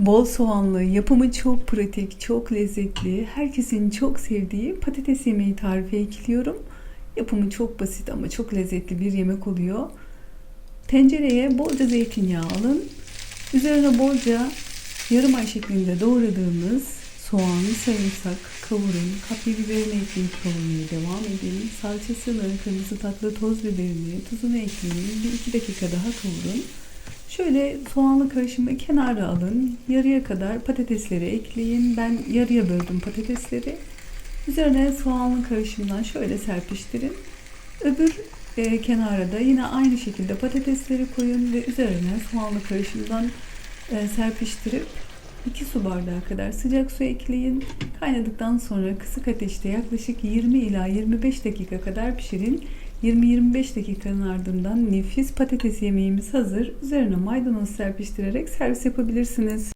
Bol soğanlı, yapımı çok pratik, çok lezzetli, herkesin çok sevdiği patates yemeği tarifi ekliyorum. Yapımı çok basit ama çok lezzetli bir yemek oluyor. Tencereye bolca zeytinyağı alın. Üzerine bolca yarım ay şeklinde doğradığımız soğan, sarımsak kavurun. Kapya biberini ekleyip kavurmaya devam edin. Salçasını, kırmızı tatlı toz biberini, tuzunu ekleyin. Bir iki dakika daha kavurun. Şöyle soğanlı karışımı kenara alın. Yarıya kadar patatesleri ekleyin. Ben yarıya böldüm patatesleri. Üzerine soğanlı karışımdan şöyle serpiştirin. Öbür e, kenara da yine aynı şekilde patatesleri koyun ve üzerine soğanlı karışımdan e, serpiştirip 2 su bardağı kadar sıcak su ekleyin. Kaynadıktan sonra kısık ateşte yaklaşık 20 ila 25 dakika kadar pişirin. 20-25 dakikanın ardından nefis patates yemeğimiz hazır. Üzerine maydanoz serpiştirerek servis yapabilirsiniz.